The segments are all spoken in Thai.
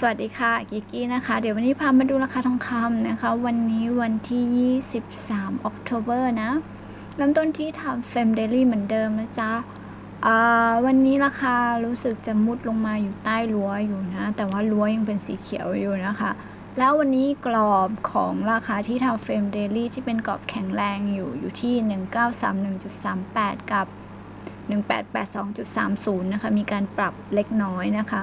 สวัสดีค่ะกิกกี้นะคะ เดี๋ยววันนี้พามาดูราคาทองคำนะคะ วันนี้วันที่ 23 October นะเริ่มต้นที่ทำเฟมเดลี่เหมือนเดิมนะจ๊ะวันนี้ราคารู้สึกจะมุดลงมาอยู่ใต้รั้วอยู่นะ แต่ว่ารั้วยังเป็นสีเขียวอยู่นะคะ แล้ววันนี้กรอบของราคาที่ทำเฟรมเดลี่ที่เป็นกรอบแข็งแรงอยู่อยู่ที่ 1931.38 กับ 1882.30 นะคะ มีการปรับเล็กน้อยนะคะ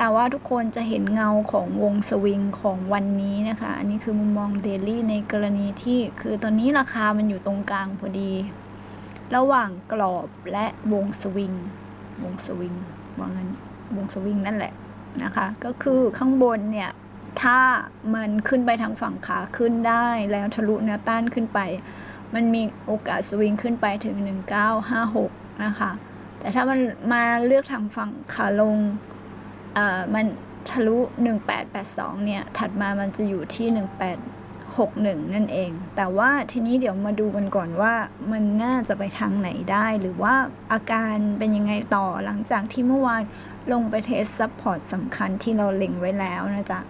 แต่ว่าทุกคนจะเห็นเงาของวงสวิงของวันนี้นะคะ อันนี้คือมุมมองเดลี่ในกรณีที่คือตอนนี้ราคามันอยู่ตรงกลางพอดี ระหว่างกรอบและวงสวิง วงสวิงว่างั้นวงสวิงนั่นแหละนะคะ ก็คือข้างบนเนี่ยถ้ามันขึ้นไปทางฝั่งขาขึ้นได้แล้วทะลุแนวต้านขึ้นไป มันมีโอกาสสวิงขึ้นไปถึง 1956 นะคะ แต่ถ้ามันมาเลือกทางฝั่งขาลง มันทะลุ 1882 เนี่ย ถัดมามันจะอยู่ที่ 1861 นั่นเอง แต่ว่าทีนี้เดี๋ยวมาดูกันก่อนว่ามันน่าจะไปทางไหนได้ หรือว่าอาการเป็นยังไงต่อหลังจากที่เมื่อวานลงไปเทสซัพพอร์ตสำคัญที่เราเล็งไว้แล้วนะจ๊ะ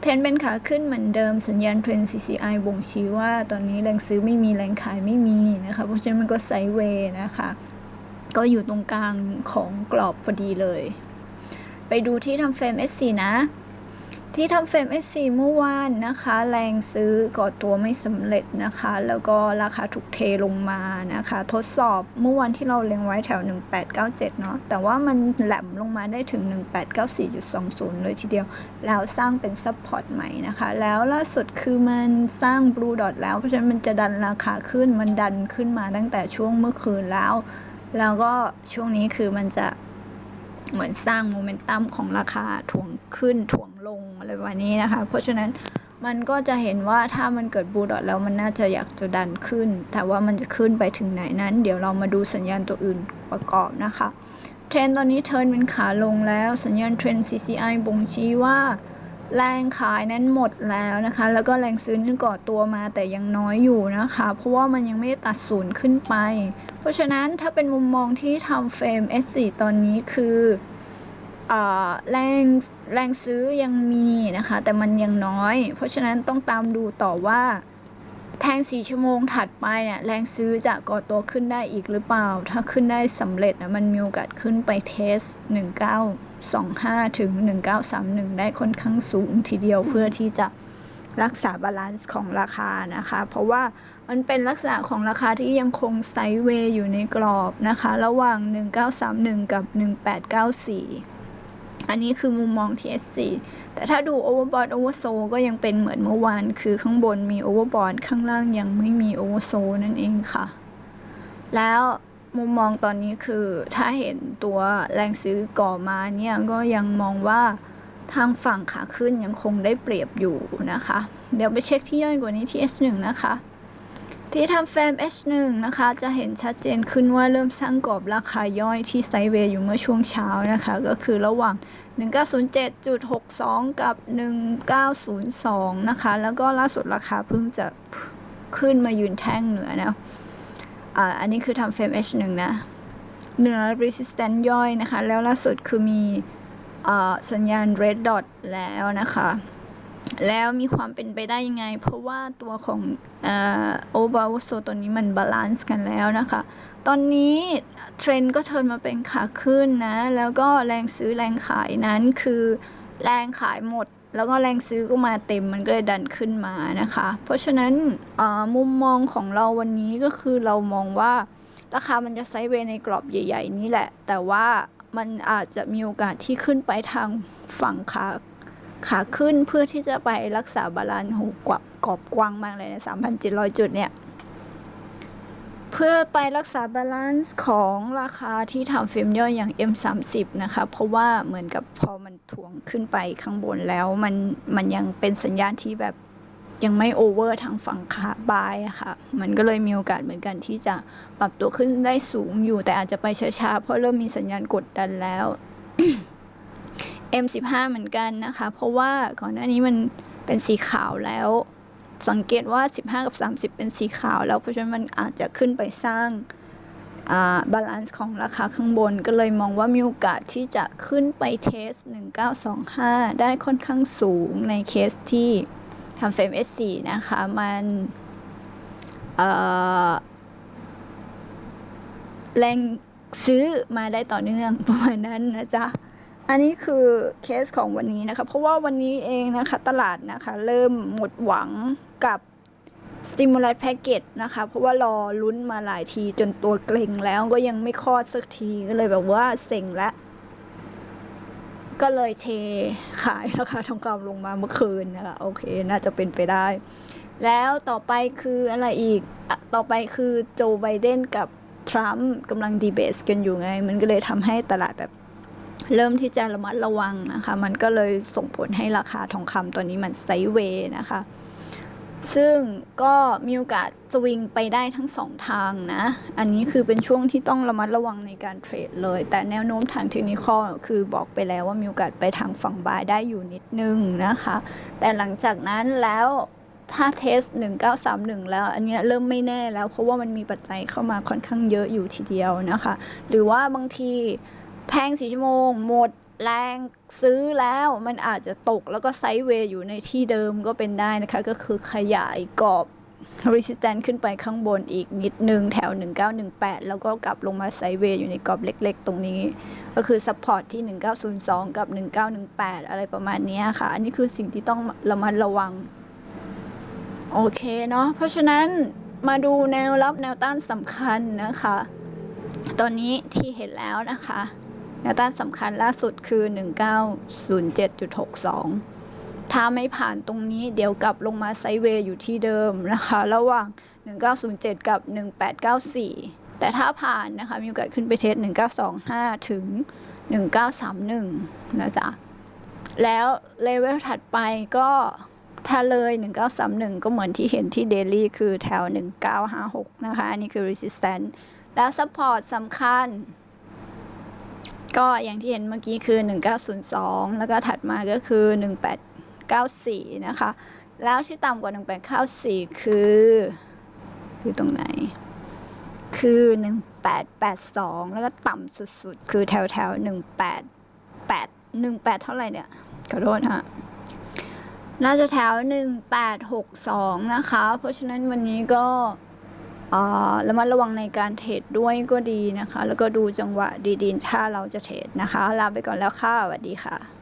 เทรนเป็นขาขึ้นเหมือนเดิมสัญญาณเทรน CCI บ่งชี้ว่าตอนนี้แรงซื้อไม่มีแรงขายไม่มีนะคะ เพราะฉะนั้นมันก็ไซด์เวย์นะคะ ก็อยู่ตรงกลางของกรอบพอดีเลย ไปดูที่ทำเฟรม S4 นะ ที่ทำเฟรม S4 เมื่อวานนะคะ แรงซื้อก่อตัวไม่สำเร็จนะคะ แล้วก็ราคาถูกเทลงมานะคะ ทดสอบเมื่อวันที่เราเล็งไว้แถว 1897 เนาะแต่ว่ามันแหลมลงมาได้ถึง 1894.20 เลยทีเดียว แล้วสร้างเป็นซัพพอร์ตใหม่นะคะ แล้วล่าสุดคือมันสร้าง Blue Dot แล้ว เพราะฉะนั้นมันจะดันราคาขึ้นมันดันขึ้นมาตั้งแต่ช่วงเมื่อคืนแล้ว แล้วก็ช่วงนี้คือมันจะ เหมือนสร้างโมเมนตัมของราคาถ่วงขึ้นถ่วงลงอะไรแบบนี้นะคะ เพราะฉะนั้นมันก็จะเห็นว่าถ้ามันเกิดบูดอทแล้วมันน่าจะอยากจะดันขึ้น แต่ว่ามันจะขึ้นไปถึงไหนนั้น เดี๋ยวเรามาดูสัญญาณตัวอื่นประกอบนะคะ เทรนตอนนี้เทิร์นเป็นขาลงแล้ว สัญญาณเทรน CCI บ่งชี้ว่า แรงขายนั้นหมดแล้วนะคะ แล้วก็แรงซื้อนั้นก่อตัวมาแต่ยังน้อยอยู่นะคะ เพราะว่ามันยังไม่ได้ตัดศูนย์ขึ้นไป เพราะฉะนั้นถ้าเป็นมุมมองที่ทำเฟรม S4 ตอนนี้คือเอ่อแรงแรงซื้อยังมีนะคะ แต่มันยังน้อย เพราะฉะนั้นต้องตามดูต่อว่า แทงสี่ชั่วโมงถัดไปเนี่ยแรงซื้อจะก่อตัวขึ้นได้อีกหรือเปล่า ถ้าขึ้นได้สำเร็จนะมันมีโอกาสขึ้นไปเทส 1925 ถึง 1931 ได้ค่อนข้างสูงทีเดียวเพื่อที่จะรักษาบาลานซ์ของราคานะคะ เพราะว่ามันเป็นลักษณะของราคาที่ยังคงไซด์เวย์อยู่ในกรอบนะคะ ระหว่าง 1931 กับ 1894 อันนี้คือมุมมอง TS4 แต่ถ้าดู Overbought Oversold ก็ยังเป็นเหมือนเมื่อวาน คือข้างบนมี Overbought ข้างล่างยังไม่มี Oversold นั่นเองค่ะ แล้วมุมมองตอนนี้คือถ้าเห็นตัวแรงซื้อก่อมาเนี่ย ก็ยังมองว่าทางฝั่งขาขึ้นยังคงได้เปรียบอยู่นะคะ เดี๋ยวไปเช็คที่ย่อยกว่านี้ที่ H1 นะคะ ที่ทำแฟม H1 นะคะ จะเห็นชัดเจนขึ้นว่าเริ่มสร้างกรอบราคาย่อยที่ไซด์เวย์อยู่เมื่อช่วงเช้านะคะ ก็คือระหว่าง 1907.62 กับ 1902 นะคะ แล้วก็ล่าสุดราคาเพิ่งจะขึ้นมายืนแท่งเหนือนะอ่าอันนี้คือทำเฟรม H1 นะเหนือ resistance ย่อยนะคะ แล้วล่าสุดคือมีอ่าสัญญาณ red dot แล้วนะคะ แล้วมีความเป็นไปได้ยังไง เพราะว่าตัวของโอบา o โซตัวนี้มันบาลานซ์กันแล้วนะคะ ตอนนี้เทรนด์ก็เทินมาเป็นขาขึ้นนะ แล้วก็แรงซื้อแรงขายนั้นคือแรงขายหมด แล้วก็แรงซื้อก็มาเต็มมันก็เลยดันขึ้นมานะคะ เพราะฉะนั้นมุมมองของเราวันนี้ก็คือเรามองว่าราคามันจะไซด์เวย์ในกรอบใหญ่ ๆ นี่แหละ แต่ว่ามันอาจจะมีโอกาสที่ขึ้นไปทางฝั่งขา ขาขึ้นเพื่อที่จะไปรักษาบาลานซ์หูกว่ากรอบกว้างมากเลยนะ3,700 จุดเนี่ย เพื่อไปรักษาบาลานซ์ของราคาที่ทำเฟรมย่อยอย่าง M30 นะคะ เพราะว่าเหมือนกับพอมันทวงขึ้นไปข้างบนแล้ว มันมันยังเป็นสัญญาณที่แบบยังไม่โอเวอร์ทางฝั่งขาบายอะค่ะ มันก็เลยมีโอกาสเหมือนกันที่จะปรับตัวขึ้นได้สูงอยู่ แต่อาจจะไปช้าๆ เพราะเริ่มมีสัญญาณกดดันแล้ว M15 เหมือนกันนะคะ เพราะว่าก่อนหน้านี้มันเป็นสีขาวแล้ว สังเกตว่า 15 กับ 30 เป็นสีขาวแล้วเพราะฉะนั้นมันอาจจะขึ้นไปสร้างบาลานซ์ของราคาข้างบนก็เลยมองว่ามีโอกาสที่จะขึ้นไปเทส 1925 ได้ค่อนข้างสูงในเคสที่ทำเฟรม S4 นะคะ มันแรงซื้อมาได้ต่อเนื่องประมาณนั้นนะจ๊ะ อันนี้คือเคสของวันนี้นะคะ เพราะว่าวันนี้เองนะคะ ตลาดนะคะ เริ่มหมดหวังกับ stimulus package นะคะ เพราะว่ารอลุ้นมาหลายทีจนตัวเกรงแล้วก็ยังไม่คลอดสักทีก็เลยแบบว่าเซ็งแล้วก็เลยเชขายราคาทองคำลงมาเมื่อคืนนะคะ โอเค น่าจะเป็นไปได้ แล้วต่อไปคืออะไรอีกอต่อไปคือโจไบเดนกับทรัมป์กำลังดีเบตกันอยู่ไง มันก็เลยทำให้ตลาดแบบ เริ่มที่จะระมัดระวังนะคะ มันก็เลยส่งผลให้ราคาทองคำตัวนี้มันไซด์เวย์นะคะ ซึ่งก็มีโอกาสสวิงไปได้ทั้งสองทางนะ อันนี้คือเป็นช่วงที่ต้องระมัดระวังในการเทรดเลย แต่แนวโน้มทางเทคนิคอคือบอกไปแล้วว่ามีโอกาสไปทางฝั่งบายได้อยู่นิดนึงนะคะ แต่หลังจากนั้นแล้วถ้าเทส 1931 แล้ว อันเนี้ยเริ่มไม่แน่แล้ว เพราะว่ามันมีปัจจัยเข้ามาค่อนข้างเยอะอยู่ทีเดียวนะคะ หรือว่าบางที แทงสีชั่วโมง หมดแรงซื้อแล้วมันอาจจะตกแล้วก็ไซด์เวย์อยู่ในที่เดิมก็เป็นได้นะคะ ก็คือขยายกรอบ resistance ขึ้นไปข้างบนอีกนิดนึงแถว 1918 แล้วก็กลับลงมาไซด์เวย์อยู่ในกรอบเล็กๆ ตรงนี้ ก็คือ support ที่ 1902 กับ 1918 อะไรประมาณนี้ค่ะ อันนี้คือสิ่งที่ต้องระมัดระวัง โอเคเนาะเพราะฉะนั้นมาดูแนวรับแนวต้านสำคัญนะคะ ตอนนี้ที่เห็นแล้วนะคะ แนวต้านสำคัญล่าสุดคือ 1907.62 ถ้าไม่ผ่านตรงนี้เดี๋ยวกลับลงมาไซด์เวย์อยู่ที่เดิมนะคะ ระหว่าง 1907 กับ 1894 แต่ถ้าผ่านนะคะ มีโอกาสขึ้นไปเทส 1925 ถึง 1931 นะจ๊ะ แล้วเลเวลถัดไปก็ถ้าเลย 1931 ก็เหมือนที่เห็นที่เดลี่คือแถว 1956 นะคะ อันนี้คือ resistance แล้ว support สำคัญ ก็อย่างที่เห็นเมื่อกี้คือ 1902 แล้วก็ถัดมาก็คือ 1894 นะคะ แล้วที่ต่ำกว่า 1894 คือ คือตรงไหน คือ 1882 แล้วก็ต่ำสุดๆ คือแถวแถวๆ188 18 เท่าไหร่เนี่ยขอโทษฮะน่าจะแถว 1862 นะคะ เพราะฉะนั้นวันนี้ก็ ระมัดระวังในการเทรดด้วยก็ดีนะคะ แล้วก็ดูจังหวะดีๆ ถ้าเราจะเทรดนะคะ ลาไปก่อนแล้วค่ะสวัสดีค่ะ